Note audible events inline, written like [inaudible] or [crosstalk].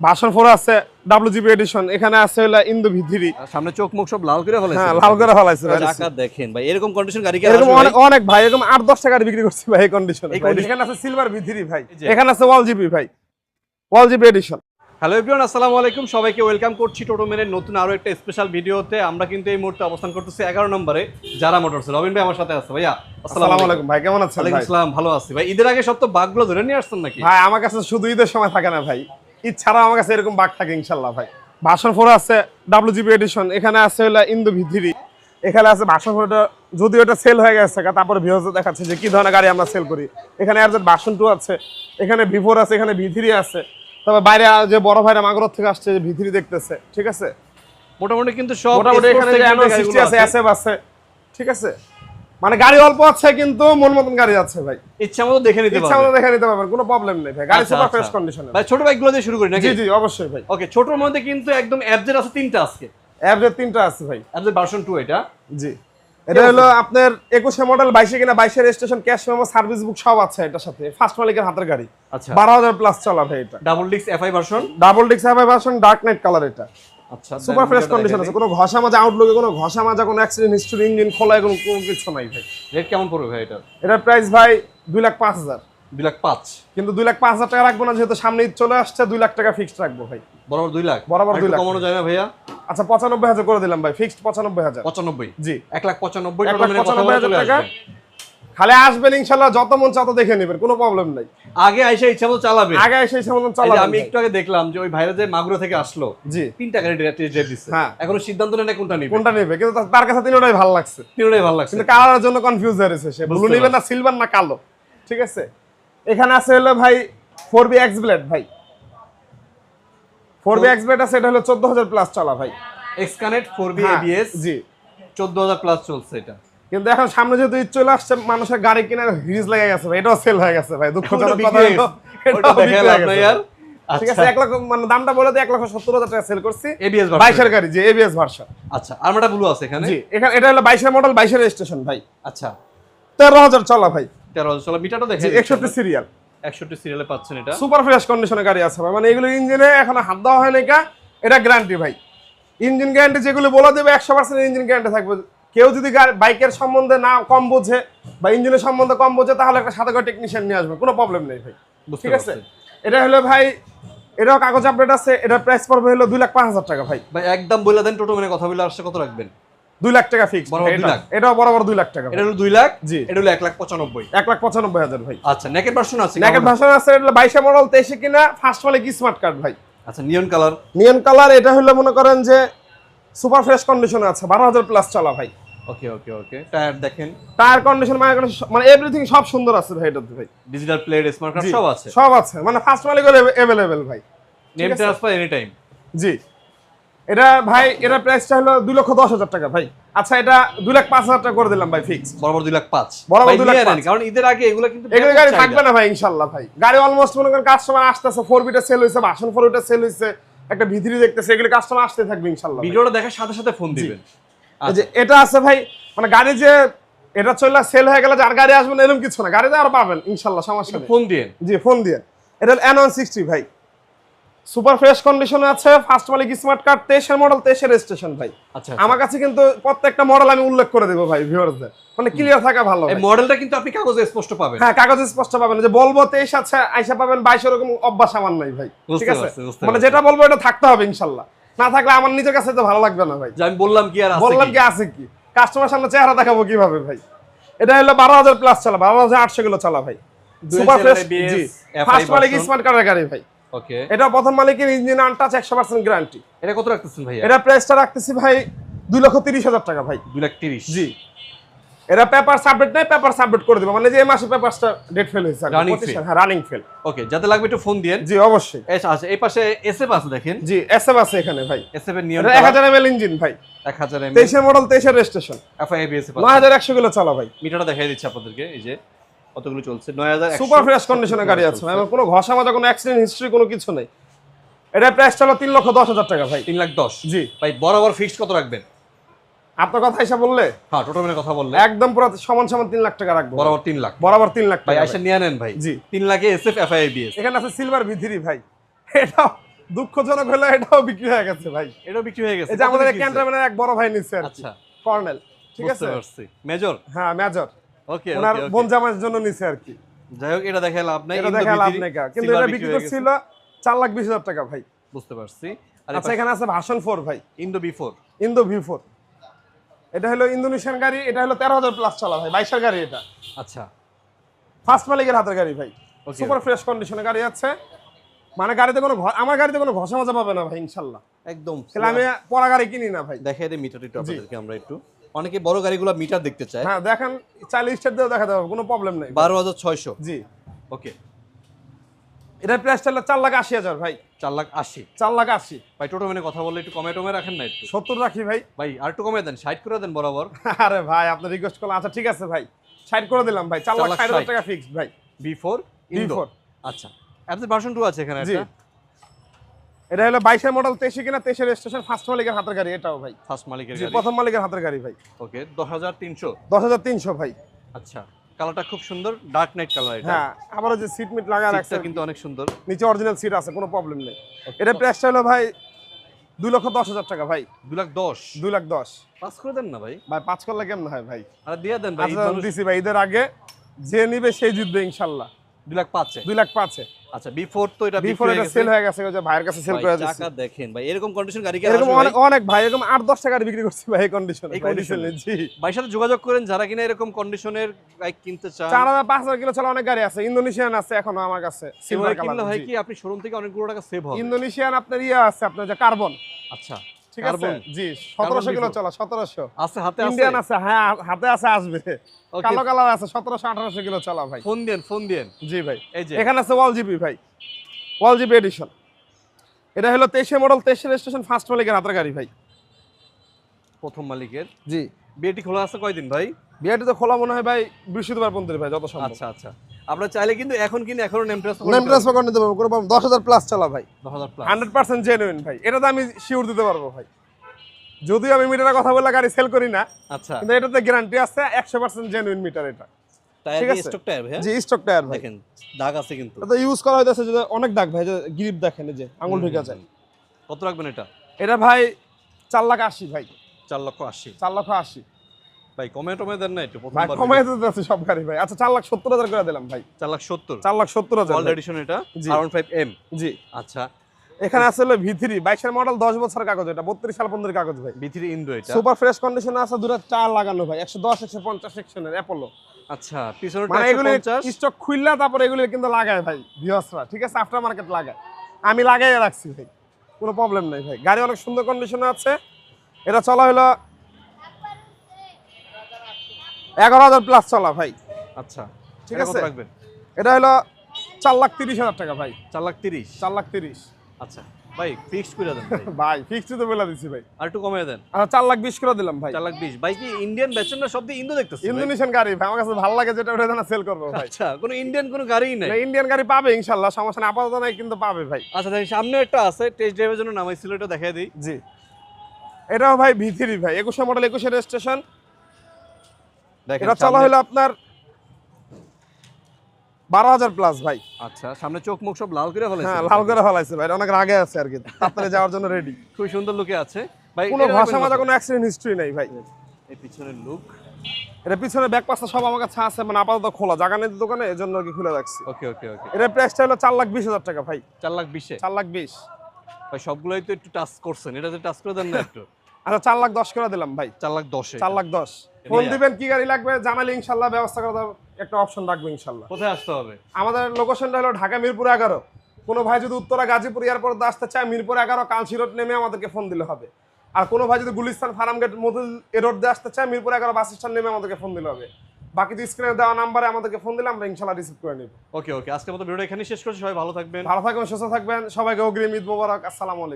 ভাষণ ফোর আছে WGP addition এখানে আছে হলো ইন্দো সামনে চোখ মুখ সব লাল করে হ্যাঁ লাল করে ফেলাইছে ভাই। চাকা দেখেন ভাই এরকম কন্ডিশন গাড়ি কি এরকম অনেক অনেক ভাই এরকম আট দশ টাকার বিক্রি করছি ভাই এই কন্ডিশনে এখানে আছে সিলভার ভাই। এখানে আছে ওয়াল জিপি ভাই। Wall GP edition hello everyone আসসালামু আলাইকুম। সবাইকে ওয়েলকাম করছি টোটো মেনের নতুন আরও একটা স্পেশাল ভিডিওতে আমরা কিন্তু এই মুহূর্তে অবস্থান করতেছি এগারো নম্বরে যারা মোটরস রবিন ভাই আমার সাথে আছে ভাইয়া। আসসালামু আলাইকুম। ভাই কেমন আছেন ওয়ালাইকুম আসসালাম ভালো আছি। ভাই ঈদের আগে সব তো বাঘগুলো ধরে নিয়ে আসছেন নাকি? ভাই আমার কাছে শুধু ঈদের সময় থাকে না ভাই। ঈদ আমার কাছে এরকম বাঘ থাকে ইনশাল্লাহ ভাই। ভাষণ ফোর আছে ডাব্লিউজিপি এডিশন এখানে আছে হলো ইন্দো ভিথিরি এখানে আছে ভাষণ ফোরটা যদিও এটা সেল হয়ে গেছে তারপরে ভিউজে দেখাচ্ছে যে কি ধরনের গাড়ি আমরা সেল করি। এখানে আর ভাষণ টু আছে এখানে ভিফোর আছে এখানে ভিথিরি আছে। তবে বাইরে যে বড় ভাইরা মাগরত থেকে আসছে যে ভিথিরি দেখতেছে ঠিক আছে? মোটামুটি কিন্তু সব মোটামুটি এখানে। আছে ঠিক আছে? মানে গাড়ি অল্প আছে কিন্তু মন মতন গাড়ি আছে ভাই। ইচ্ছা মতো দেখে নিতে ইচ্ছা মতো দেখে নিতে পারবেন কোনো প্রবলেম নেই ভাই। গাড়ি সুপার। ফ্রেশ কন্ডিশনে ভাই ছোট বাইকগুলো দিয়ে শুরু করি নাকি? জি জি অবশ্যই ভাই। ওকে ছোটর মধ্যে কিন্তু একদম অ্যাবজেট আছে তিনটা আজকে। অ্যাভারেজ তিনটা আছে ভাই। অ্যাবজেট ভার্সন টু এটা। জি। এটা হলো আপনার একুশে মডেল বাইশে কিনা বাইশে registration cash memo service book সব আছে এটার সাথে। ফার্স্ট মালিকের হাতের গাড়ি। আচ্ছা। বারো হাজার প্লাস চলা ভাই এটা। ডাবল ডিক্স এফআই ভার্সন ডাবল ডিক্স হাইভাই ভার্সন ডার্ক নাইট কালার এটা। আচ্ছা সুপার ফ্রেশ কন্ডিশন আছে। কোনো ঘষা মাজা আউটলুকে কোনো ঘষা মাজা কোনো অ্যাক্সিডেন্ট হিস্ট্রি ইঞ্জিন খোলা কোনো কোনো কিছু নাই ভাই। রেট কেমন পড়বে ভাই এটা এটার প্রাইস ভাই দুই লাখ পাঁচ হাজার। দুই লাখ পাঁচ। কিন্তু দুই লাখ পাঁচ হাজার টাকা রাখব না যেহেতু সামনে চলে আসছে দুই লাখ টাকা ফিক্সড রাখব ভাই। বরাবর দুই লাখ? বরাবর দুই লাখ। কমানো যায় না ভাইয়া? আচ্ছা পঁচানব্বই হাজার করে দিলাম ভাই ফিক্সড পঁচানব্বই হাজার। পঁচানব্বই। জি। এক লাখ পঁচানব্বই মেনে পঁচানব্বই হাজার টাকা। খালি আসবেন ইনশাল্লাহ যত মন তত দেখে নেবেন কোনো প্রবলেম নাই। আগে আইসা ইচ্ছা মতো চালাবে। আগে সময় এই যে চালাবেন। আমি। একটু আগে দেখলাম যে ওই ভাইরা যে মাগুরা থেকে আসলো জি। তিনটা গাড়ি ডেট দিচ্ছে হ্যাঁ। এখনও সিদ্ধান্ত নেই কোনটা নিবে। কোনটা নেবে? কিন্তু তার- কাছে তিনটাই ভালো লাগছে। তিনটাই ভালো লাগছে। কিন্তু কালারের জন্য কনফিউজ হয়ে রয়েছে সে। ব্লু নিবে না সিলভার না কালো। ঠিক আছে? এখানে আছে হলো ভাই ফোর বি এক্স ব্লেড ভাই। ফোর বি এক্স ব্লেড আছে এটা হলো চোদ্দ হাজার প্লাস চলা ভাই। X connect four B ABS জি। চোদ্দ হাজার প্লাস চলছে এটা। কিন্তু এখন সামনে যেহেতু ঈদ চলে আসছে মানুষের গাড়ি কেনার হিরিজ লেগে গেছে ভাই এটাও সেল হয়ে গেছে ভাই দুঃখজনক কথা। ঠিক আছে আচ্ছা। এক লক্ষ মানে দামটা বলে এক লক্ষ সত্তর হাজার টাকা সেল করছি। বাইশের গাড়ি জি এবিএস ভার্সন আচ্ছা আর্মাটা ব্লু আছে এখানে? জি এখানে এটা হলো বাইশের মডেল বাইশের রেজিস্ট্রেশন ভাই। আচ্ছা। তেরো হাজার চলা ভাই। তেরো হাজার চলো মিটারটা দেখে জি একষট্টি সিরিয়াল একষট্টি সিরিয়ালে পাচ্ছেন এটা। সুপার ফ্রেশ কন্ডিশনে গাড়ি আছে ভাই। মানে এগুলো ইঞ্জিনে এখন হাত দেওয়া হয় নাই কা এটা গ্যারান্টি ভাই। ইঞ্জিন গ্যারান্টি যেগুলো বলে দেবে একশো পার্সেন্ট ইঞ্জিন গ্যারান্টি থাকবে। কেউ যদি বাইকের সম্বন্ধে না কম বোঝে বা ইঞ্জিনের সম্বন্ধে কম বোঝে তাহলে একটা সাদা টেকনিশিয়ান নিয়ে আসবে। কোনো প্রবলেম নেই ভাই। ঠিক আছে? এটা হলো ভাই এটাও কাগজ আপডেট আছে এটার প্রাইস পড়বে হলো দুই লাখ পাঁচ হাজার টাকা ভাই। ভাই একদম বলে দেন টোটো মেনে কথা বলে আসছে কত রাখবেন? দুই লাখ টাকা ফিক্স? এটাও বরাবর দুই লাখ টাকা এটা হলো দুই লাখ? জি। এটা হলো এক লাখ পঁচানব্বই। এক লাখ পঁচানব্বই হাজার ভাই। আচ্ছা নেকের ভার্সন আছে কেমন? ভাষণ আছে এটা বাইশে মডেল তেইশে কিনা ফার্স্ট মালিক স্মার্ট কার্ড ভাই? আচ্ছা নিয়ন কালার নিয়ন কালার এটা হলো মনে করেন যে সুপার ফ্রেশ কন্ডিশনে আছে বারো হাজার প্লাস চলা ভাই। ওকে ওকে ওকে টায়ার দেখেন। টায়ার কন্ডিশন মানে মানে এভরিথিং সব সুন্দর আছে ভাই এটাতে ভাই। ডিজিটাল প্লেট স্মার্ট কার্ড সব আছে। সব আছে। মানে ফার্স্ট মালিক অ্যাভেলেবেল ভাই। নেম ট্রান্সফার এনি টাইম জি। এটা ভাই এটা প্রাইসটা হলো দুই লক্ষ দশ হাজার টাকা ভাই। আচ্ছা এটা দুই লাখ পাঁচ হাজার টাকা করে দিলাম ভাই ফিক্স বরাবর দুই লাখ পাঁচ। বরাবর দুই লাখ কারণ ঈদের আগে এগুলো কিন্তু এগুলো গাড়ি থাকবে না ভাই ইনশাল্লাহ ভাই। গাড়ি অলমোস্ট মনে করেন কাস্টমার আসতেছে ফোর বিটা সেল হয়েছে বাসন ফোর বিটা সেল হয়েছে একটা ভিতরি দেখতেছে এগুলো কাস্টমার আসতে থাকবে ইনশাল্লাহ। ভিডিওটা দেখার সাথে সাথে ফোন দিবেন। যে এটা আছে ভাই মানে গাড়ি যে এটা চলে সেল হয়ে গেলে যে আর গাড়ি আসবে না এরকম কিছু না। গাড়িতে আরও পাবেন ইনশাল্লাহ সমস্যা ফোন দিয়ে? জি ফোন দিয়ে। এটা এন ওয়ান সিক্সটি ভাই। সুপার ফ্রেশ কন্ডিশনে আছে ফার্স্ট মালিক স্মার্ট কার্ড তেইশের মডেল তেইশের রেজিস্ট্রেশন ভাই। আচ্ছা আমার কাছে কিন্তু প্রত্যেকটা মডেল আমি উল্লেখ করে দেবো ভাই ভিউয়ারদের মানে ক্লিয়ার থাকা ভালো এই। মডেলটা কিন্তু আপনি কাগজে স্পষ্ট পাবেন। হ্যাঁ কাগজে স্পষ্ট পাবেন। যে বলব তেইশ আছে আইসা পাবেন বাইশ এরকম অভ্যাস আমার নাই ভাই। ঠিক আছে? মানে যেটা বলব এটা থাকতে হবে ইনশাল্লাহ। না থাকলে আমার নিজের কাছে তো ভালো লাগবে না ভাই। আমি বললাম কি আর আছে বললাম কি? আছে কি? কাস্টমার সামনে চেহারা দেখাবো কীভাবে ভাই? এটা হলো বারো হাজার প্লাস চালা বারো হাজার আটশো কিলো চালা ভাই। সুপার ফ্রেশ জি। ফার্স্ট মালিক স্মার্ট কার্ডের গাড়ি ভাই। ওকে এটা প্রথম মালিকের ইঞ্জিন আনটাচ একশো পার্সেন্ট গ্যারান্টি এটা কত রাখতেছেন ভাই এটা প্রাইসটা রাখতেছি ভাই দুই লক্ষ তিরিশ হাজার টাকা ভাই। দুই লাখ তিরিশ। জি। এটা পেপার সাবমিট নাই পেপার সাবমিট করে দিবো। মানে যে এই মাসে পেপারটা ডেট ফেল হয়েছে Running fail। হ্যাঁ রানিং ফেল ওকে যাতে লাগবে একটু ফোন দিয়েন। জি অবশ্যই। আচ্ছা আচ্ছা এই পাশে এসএফ আছে দেখেন। জি এসএফ আছে এখানে ভাই। এসএফ এর নিয়ন এটা এক হাজার এম এল ইঞ্জিন ভাই। এক হাজার এম তেইশের মডেল তেইশের রেজিস্ট্রেশন এফআই এবিএস নয় হাজার একশো কিলো চলা ভাই। মিটারটা দেখাই দিচ্ছি আপনাদেরকে এই যে কতগুলো চলছে? নয় হাজার সুপার ফ্রেশ কন্ডিশনে গাড়ি আছে ভাই। কোনো ঘষা মাজা কোনো অ্যাক্সিডেন্ট হিস্ট্রি কোনো কিছু নাই। এটা প্রাইস হলো তিন লক্ষ দশ হাজার টাকা ভাই। তিন লাখ দশ। জি। ভাই বরাবর ফিক্সড কত রাখবেন? আপনার কথা হিসাব বললে? হ্যাঁ কথা বললে। একদম পুরো সমান সমান তিন লাখ টাকা রাখব বরাবর তিন লাখ। বরাবর তিন লাখ ভাই এসে নিয়ে নেন ভাই। জি। তিন লাখে এফআই এবিএস এখানে আছে সিলভার ভিথিরি ভাই। এটাও দুঃখজনক হলে এটাও বিক্রি হয়ে গেছে ভাই। এটাও বিক্রি হয়ে গেছে। এই যে আমাদের ক্যান্টারম্যানের এক বড় ভাই নিচ্ছে আচ্ছা। কর্নেল ঠিক আছে? মেজর? হ্যাঁ মেজর। ওকে ওনার বোন জামাইয়ের জন্য নিছে আর কি। যাই হোক এটা দেখে লাভ নাই। এটা দেখা লাভ নেই কিন্তু এটা বিক্রি করছিল চার লাখ বিশ হাজার টাকা ভাই। বুঝতে পারছি। আচ্ছা এখানে আছে ভাষণ ফোর ভাই। Indo B four Indo V four এটা হলো ইন্দোনেশিয়ান গাড়ি এটা হলো তেরো হাজার প্লাস চলা ভাই বাইশের গাড়ি এটা। আচ্ছা। ফার্স্ট মালিকের হাতের গাড়ি ভাই। সুপার ফ্রেশ কন্ডিশনে গাড়ি আছে। মানে গাড়িতে কোনো আমার গাড়িতে কোনো ঘষা মাজা পাবে না ভাই ইনশাল্লাহ। একদম। তাহলে আমি পড়া গাড়ি কিনি না ভাই। দেখাই দিই মিটার একটু আপনাদেরকে আমরা একটু। অনেকে বড় গাড়িগুলো মিটার দেখতে চায়। হ্যাঁ দেখেন চাইলে স্টার দিয়েও দেখা দেবো কোনো প্রবলেম নেই। বারো হাজার ছয়শো। জি। ওকে এটার প্রাইসটা হলো চার লাখ আশি হাজার ভাই। চার লাখ আশি? চার লাখ আশি। ভাই টোটো মানে কথা বললে একটু কমে টমে রাখেন না একটু? সত্তর রাখি ভাই। ভাই আর একটু কমে দেন ষাট করে দেন বরাবর। [laughs] আরে ভাই আপনার রিকোয়েস্ট করলাম। আচ্ছা ঠিক আছে ভাই ষাট করে দিলাম ভাই। চার লাখ ষাট হাজার টাকা ফিক্সড ভাই। বি ফোর ইন্দো B4 আচ্ছা অ্যাপসের ভার্সন টু আছে এখানে জি। এটা হলো বাইশের মডেল তেইশে কিনা তেইশের স্টেশন ফার্স্ট মালিকের হাতের গাড়ি এটাও ভাই। ফার্স্ট মালিকের প্রথম মালিকের হাতের গাড়ি ভাই। ওকে দশ হাজার তিনশো। দশ হাজার তিনশো ভাই। আচ্ছা। কালারটা খুব সুন্দর ডার্ক নাইট কালার এটা। হ্যাঁ আবার যে সিট মিট লাগা রাখছে কিন্তু অনেক সুন্দর। নিচে অরিজিনাল সিট আছে কোনো প্রবলেম নেই। এটা প্রাইসটা হলো ভাই দুই লক্ষ দশ হাজার টাকা ভাই। দু লাখ দশ? দুই লাখ দশ। পাঁচ করে দেন না ভাই। ভাই পাঁচ করলে কেমন হয় ভাই? আর দিয়ে দেন ভাই আচ্ছা দিছি ভাই ঈদের আগে যে নিবে সেই জিতবে ইনশাল্লাহ। দুই লাখ পাঁচে। দুই লাখ পাঁচে। আচ্ছা বি তো এটা বিফোর এটা সেল হয়ে গেছে যে ভাইয়ের কাছে সেল করে ভাই, দিচ্ছি টাকা দেখেন ভাই এরকম কন্ডিশন গাড়ি কি এরকম অনেক অনেক ভাই এরকম আট দশ টাকার বিক্রি করছি ভাই এই কন্ডিশনে এই condition জি। ভাইয়ের সাথে যোগাযোগ করেন যারা কিনা এরকম কন্ডিশনের বাইক কিনতে চান। চার হাজার পাঁচ হাজার কিলো চলা অনেক গাড়ি আছে। ইন্দোনেশিয়ান আছে এখনও আমার কাছে কিনলে হয় কি আপনি শোরুম থেকে অনেকগুলো টাকা সেভ হবে? ইন্দোনেশিয়ান আপনার ইয়ে আছে আপনার যে কার্বন আচ্ছা। ঠিক আছে? জি সতেরোশো কিলো চলা সতেরোশো। আছে হাতে আছে? ইন্ডিয়ান আছে হ্যাঁ হাতে আছে আসবে। [laughs] কালো কালার আছে সতেরোশো আঠারোশো কিলো চলা ভাই। ফোন দেন ফোন দেন। জি ভাই। এই যে। এখানে আছে ওয়াল জিবি ভাই। ওয়াল জিবি এডিশন এটা হলো মডেল রেজিস্ট্রেশন ফার্স্ট মালিকের হাতের গাড়ি ভাই। প্রথম মালিকের। জি। বিয়েটি খোলা আছে কয়দিন ভাই? বিআরটি তো খোলা মনে হয় ভাই বৃহস্পতিবার পর্যন্ত ভাই যত সম্ভব। আচ্ছা আচ্ছা। আপনারা চাইলে কিন্তু এখন কিন্তু এখনও নেম ট্রান্সফার নেম ট্রান্সফার করে নিতে পারব কোনো দশ হাজার প্লাস চালা ভাই। দশ হাজার প্লাস হান্ড্রেড পার্সেন্ট জেনুইন ভাই। এটা তো আমি শিওর দিতে পারব ভাই। যদিও আমি মিটারের কথা বলে গাড়ি সেল করি না আচ্ছা। কিন্তু এটাতে গ্যারান্টি আছে একশো পার্সেন্ট জেনুইন মিটার এটা। টায়ার ঠিক আছে। স্টক টায়ার হ্যাঁ জি স্টক টায়ার ভাই। দেখেন দাগ আছে কিন্তু। এটা ইউজ করা হইতেছে যে অনেক দাগ ভাই যে গ্রিপ দেখেন এই যে আঙুল ঢুকে যায়। কত রাখবেন এটা? এটা ভাই চার লাখ আশি ভাই। চার লক্ষ আশি। চার লক্ষ আশি। ভাই কমে টমে দেন না একটু ভাই প্রথমবার দিতে আছে সব গাড়ি ভাই। আচ্ছা চার লাখ সত্তর হাজার করে দিলাম ভাই। চার লাখ সত্তর? চার লাখ সত্তর হাজার ওয়ার্ল্ড ভাই। এডিশন এটা? জি। আর ফাইভ এম জি। আচ্ছা। এখানে বাইশের মডেল দশ বছর কাগজ এটা বত্রিশ সাল কাগজ ভাই। ইন্ডো এটা? সুপার ফ্রেশ কন্ডিশন আছে দুটো চার লাগানো ভাই। একশো দশ একশো পঞ্চাশ সেকশনের অ্যাপোলো আচ্ছা পিছনে মানে এগুলি স্টক খুললা তারপর এগুলি কিন্তু লাগায় ভাই ভিওসরা ঠিক আছে? আফটার মার্কেট লাগায়। আমি লাগাই রাখছি ভাই। কোনো প্রবলেম নাই ভাই। গাড়ি অনেক সুন্দর কন্ডিশনে আছে। এটা চলা হলো এগারো হাজার প্লাস চলা ভাই। আচ্ছা ঠিক আছে। রাখবেন? এটা হলো চার লাখ তিরিশ হাজার টাকা ভাই। চার লাখ তিরিশ? চার লাখ তিরিশ। আচ্ছা ভাই ফিক্সড করে দেন ভাই। [laughs] তো বলে দিছি ভাই। আর একটু দেন। আচ্ছা চার লাখ বিশ করে দিলাম ভাই। চার লাখ বিশ। ভাই কি ইন্ডিয়ান বেচেন না সব দিয়ে ইন্দো দেখতেছি ভাই? ইন্দোনেশিয়ান গাড়ি ভাই আমার কাছে ভালো লাগে যেটা ওটা সেল করব ভাই। আচ্ছা কোনো ইন্ডিয়ান কোনো নাই। ইন্ডিয়ান গাড়ি পাবে সমস্যা আপাতত নাই কিন্তু পাবে ভাই। আচ্ছা সামনে একটা আছে টেস্ট ড্রাইভের জন্য নামাইছিল এটা দেখাই দিই। জি। এটাও ভাই ভিথিরি ভাই একুশে মডেল একুশে রেজিস্ট্রেশন দেখেন এটা চলা হলো আপনার বারো হাজার প্লাস ভাই। আচ্ছা সামনে চোখ মুখ সব লাল করে ফেলেছে হ্যাঁ লাল করে ফেলাইছে ভাই অনেক রাগে আছে আর কি। [laughs] তাড়াতাড়ি যাওয়ার জন্য রেডি খুব সুন্দর লুকে আছে। ভাই কোনো ভাষা রাখবেন কোনো অ্যাক্সিডেন্ট হিস্ট্রি নেই ভাই। এই পিছনের লুক এটা পিছনে ব্যাক পাশটা সব আমার কাছে আছে মানে আপাতত খোলা। জায়গা নেই দোকানে এই জন্য আর কি খুলে রাখছি। ওকে ওকে ওকে এটার প্রাইসটা হলো চার লাখ বিশ হাজার টাকা ভাই। চার লাখ বিশে? চার লাখ বিশ। ভাই সবগুলোই তো একটু টাচ করছেন। এটা তো টাচ করে দেন না একটু? আচ্ছা চার লাখ দশ করে দিলাম ভাই। চার লাখ দশে? চার লাখ দশ। ফোন দিবেন কি গাড়ি লাগবে জানালে ইনশাল্লাহ ব্যবস্থা করে একটা অপশন রাখব ইনশাল্লাহ। কোথায় আসতে হবে? আমাদের লোকেশনটা হলো ঢাকা মিরপুর এগারো। কোনো ভাই যদি উত্তরা গাজীপুর এয়ারপোর্ট আসতে চায় মিরপুর এগারো কালসি রোড নেমে আমাদেরকে ফোন দিলে হবে। আর কোনো ভাই যদি গুলিস্তান ফার্ম গেট মধুল এ রোড দিয়ে আসতে চায় মিরপুর এগারো বাস স্ট্যান্ড নেমে আমাদেরকে ফোন দিলে হবে। বাকি তো স্ক্রিনে দেওয়া নাম্বারে আমাদেরকে ফোন দিলে আমরা ইনশাল্লাহ রিসিভ করে নিব। ওকে ওকে আজকের মতো ভিডিওটা এখানেই শেষ করছি। সবাই ভালো থাকবেন। ভালো থাকবেন সুস্থ থাকবেন। সবাইকে অগ্রিম ঈদ মোবারক। আসসালামু আলাইকুম।